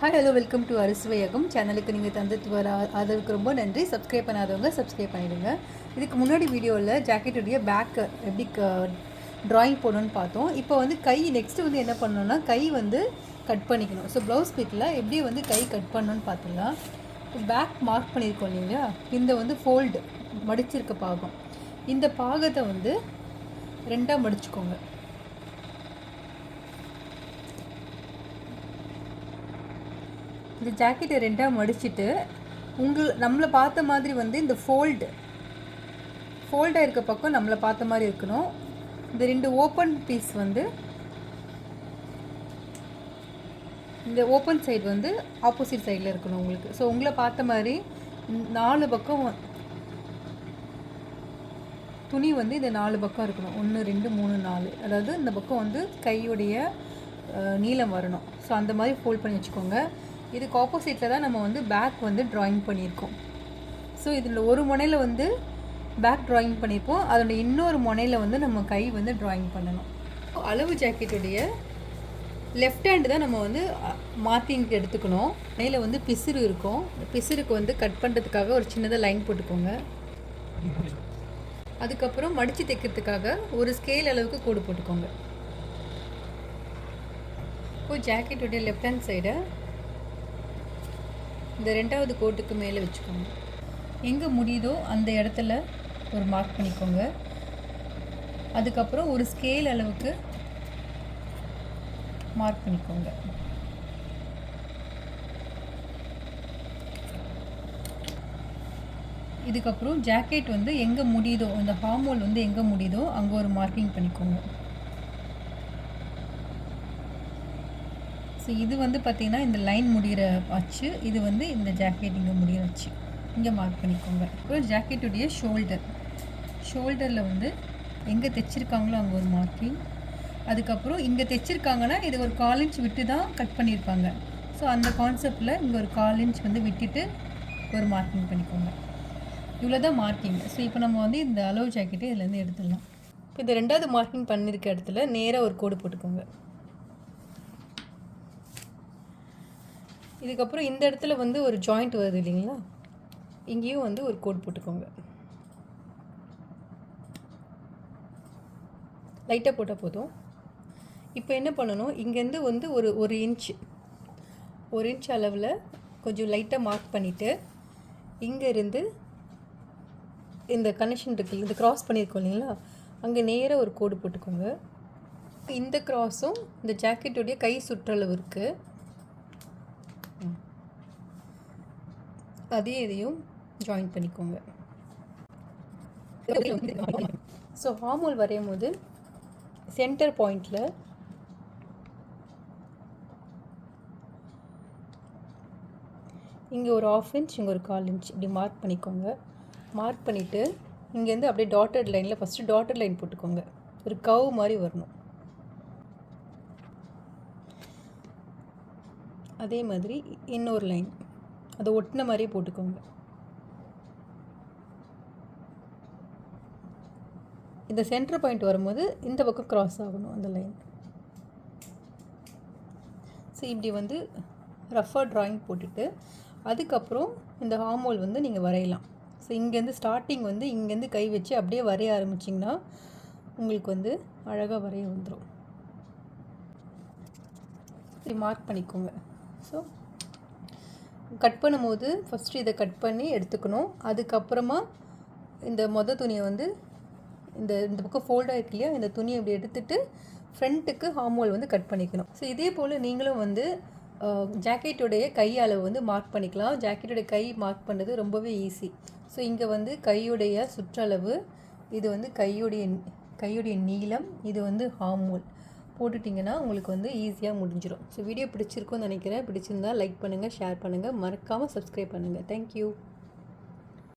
Hi hello welcome to Arisuvaiyagam சேனலுக்கு நீங்கள் தந்துட்டு வர அதற்கு ரொம்ப நன்றி. சப்ஸ்கிரைப் பண்ணாதவங்க சப்ஸ்கிரைப் பண்ணிவிடுங்க இதுக்கு முன்னாடி வீடியோவில் ஜாக்கெட்டுடைய பேக்கு எப்படி ட்ராயிங் போடணும்னு பார்த்தோம். இப்போ வந்து கை நெக்ஸ்ட்டு வந்து என்ன பண்ணணும்னா கை வந்து கட் பண்ணிக்கணும். ஸோ ப்ளவுஸ் பிக்கில் எப்படி வந்து கை கட் பண்ணணும்னு பார்த்துக்கலாம் பேக் மார்க் பண்ணியிருக்கோம் இல்லைங்களா? இந்த வந்து ஃபோல்டு மடிச்சிருக்க பாகம். இந்த பாகத்தை வந்து ரெண்டாக மடிச்சுக்கோங்க. இந்த ஜாக்கெட்டை ரெண்டாக மடிச்சுட்டு உங்கள் நம்மளை பார்த்த மாதிரி வந்து இந்த ஃபோல்டு ஃபோல்டாக இருக்க பக்கம் நம்மளை பார்த்த மாதிரி இருக்கணும். இந்த ரெண்டு ஓப்பன் பீஸ் வந்து இந்த ஓப்பன் சைடு வந்து ஆப்போசிட் சைடில் இருக்கணும் உங்களுக்கு. ஸோ உங்களை பார்த்த மாதிரி நாலு பக்கம் துணி வந்து இந்த நாலு பக்கம் இருக்கணும். ஒன்று ரெண்டு மூணு நாலு. அதாவது இந்த பக்கம் வந்து கையுடைய நீளம் வரணும். ஸோ அந்த மாதிரி ஃபோல்ட் பண்ணி வச்சுக்கோங்க. இதுக்கு ஆப்போசிட்டில் தான் நம்ம வந்து பேக் வந்து ட்ராயிங் பண்ணியிருக்கோம். ஸோ இதில் ஒரு முனையில் வந்து பேக் ட்ராயிங் பண்ணியிருப்போம். அதோட இன்னொரு முனையில் வந்து நம்ம கை வந்து ட்ராயிங் பண்ணணும். அளவு ஜாக்கெட்டுடைய லெஃப்ட் ஹேண்டு தான் நம்ம வந்து மார்க்கிங்க்கு எடுத்துக்கணும். மேலே வந்து பிசிறு இருக்கும். பிசிறுக்கு வந்து கட் பண்ணுறதுக்காக ஒரு சின்னதாக லைன் போட்டுக்கோங்க. அதுக்கப்புறம் மடித்து தைக்கிறதுக்காக ஒரு ஸ்கேல் அளவுக்கு கூடு போட்டுக்கோங்க. இப்போ ஜாக்கெட்டுடைய லெஃப்ட் ஹேண்ட் சைடை இந்த ரெண்டாவது கோட்டுக்கு மேலே வச்சுக்கோங்க. எங்கே முடியுதோ அந்த இடத்துல ஒரு மார்க் பண்ணிக்கோங்க. அதுக்கப்புறம் ஒரு ஸ்கேல் அளவுக்கு மார்க் பண்ணிக்கோங்க. இதுக்கப்புறம் ஜாக்கெட் வந்து எங்கே முடியுதோ அந்த ஹார்மோல் வந்து எங்கே முடியுதோ அங்கே ஒரு மார்க்கிங் பண்ணிக்கோங்க. ஸோ இது வந்து பார்த்திங்கன்னா இந்த லைன் முடிகிற அச்சு இது வந்து இந்த ஜாக்கெட் இங்கே முடிகிற அச்சு. இங்கே மார்க் பண்ணிக்கோங்க. அப்புறம் ஜாக்கெட்டுடைய ஷோல்டர் ஷோல்டரில் வந்து எங்கே தைச்சிருக்காங்களோ அங்கே ஒரு மார்க்கிங் அதுக்கப்புறம் இங்கே தைச்சிருக்காங்கன்னா இது ஒரு கால் இன்ச் விட்டு தான் கட் பண்ணியிருப்பாங்க. ஸோ அந்த கான்செப்டில் இங்கே ஒரு கால் இன்ச் வந்து விட்டுட்டு ஒரு மார்க்கிங் பண்ணிக்கோங்க. இவ்வளோ தான் மார்க்கிங் ஸோ இப்போ நம்ம வந்து இந்த அளவு ஜாக்கெட்டை இதுலேருந்து எடுத்துடலாம். இப்போ இந்த ரெண்டாவது மார்க்கிங் பண்ணியிருக்க இடத்துல நேராக ஒரு கோடு போட்டுக்கோங்க. இதுக்கப்புறம் இந்த இடத்துல வந்து ஒரு ஜாயிண்ட் வருது இல்லைங்களா? இங்கேயும் வந்து ஒரு கோட் போட்டுக்கோங்க. லைட்டாக போட்டால் போதும். இப்போ என்ன பண்ணணும்? இங்கேருந்து வந்து ஒரு ஒரு இன்ச் ஒரு இன்ச் அளவில் கொஞ்சம் லைட்டாக மார்க் பண்ணிவிட்டு இங்கேருந்து இந்த கனெக்ஷன் இருக்குது இந்த க்ராஸ் பண்ணியிருக்கோம் இல்லைங்களா? அங்கே நேராக ஒரு கோடு போட்டுக்கோங்க. இந்த க்ராஸும் இந்த ஜாக்கெட்டுடைய கை சுற்றளவு இருக்குது அதே இதையும் ஜாயின் பண்ணிக்கோங்க. ஸோ ஹார்மோல் வரையும் போது சென்டர் பாயிண்டில் இங்கே ஒரு ஆஃப் இன்ச் இங்கே ஒரு கால் இன்ச் இப்படி மார்க் பண்ணிக்கோங்க. மார்க் பண்ணிவிட்டு இங்கேருந்து அப்படியே டாட்டட் லைனில் ஃபஸ்ட்டு டாட்டட் லைன் போட்டுக்கோங்க. ஒரு கவ் மாதிரி வரணும். அதே மாதிரி இன்னொரு லைன் அதை ஒட்டின மாதிரியே போட்டுக்கோங்க. இந்த சென்டர் பாயிண்ட் வரும்போது இந்த பக்கம் கிராஸ் ஆகணும் அந்த லைன் ஸோ இப்படி வந்து ரஃபாக ட்ராயிங் போட்டுட்டு அதுக்கப்புறம் இந்த ஹார்மோல் வந்து நீங்கள் வரையலாம். ஸோ இங்கேருந்து ஸ்டார்டிங் வந்து இங்கேருந்து கை வச்சு அப்படியே வரைய ஆரம்பிச்சிங்கன்னா உங்களுக்கு வந்து அழகாக வரைய வந்துடும் இப்படி மார்க் பண்ணிக்கோங்க. ஸோ கட் பண்ணும்போது ஃபஸ்ட்டு இதை கட் பண்ணி எடுத்துக்கணும். அதுக்கப்புறமா இந்த மொத துணியை வந்து இந்த இந்த பக்கம் ஃபோல்டாக இருக்கு இல்லையா? இந்த துணியை இப்படி எடுத்துட்டு ஃப்ரண்ட்டுக்கு ஹார்மோல் வந்து கட் பண்ணிக்கணும். ஸோ இதே போல் நீங்களும் வந்து ஜாக்கெட்டுடைய கை அளவு வந்து மார்க் பண்ணிக்கலாம். ஜாக்கெட்டுடைய கை மார்க் பண்ணுறது ரொம்பவே ஈஸி ஸோ இங்கே வந்து கையுடைய சுற்றளவு இது வந்து கையுடைய கையுடைய நீளம் இது வந்து ஹார்மோல் போட்டுட்டிங்கன்னா உங்களுக்கு வந்து ஈஸியாக முடிஞ்சிடும் ஸோ வீடியோ பிடிச்சிருக்கும்னு நினைக்கிறேன். பிடிச்சிருந்தா லைக் பண்ணுங்கள் ஷேர் பண்ணுங்கள் மறக்காமல் சப்ஸ்கிரைப் பண்ணுங்கள் தேங்க்யூ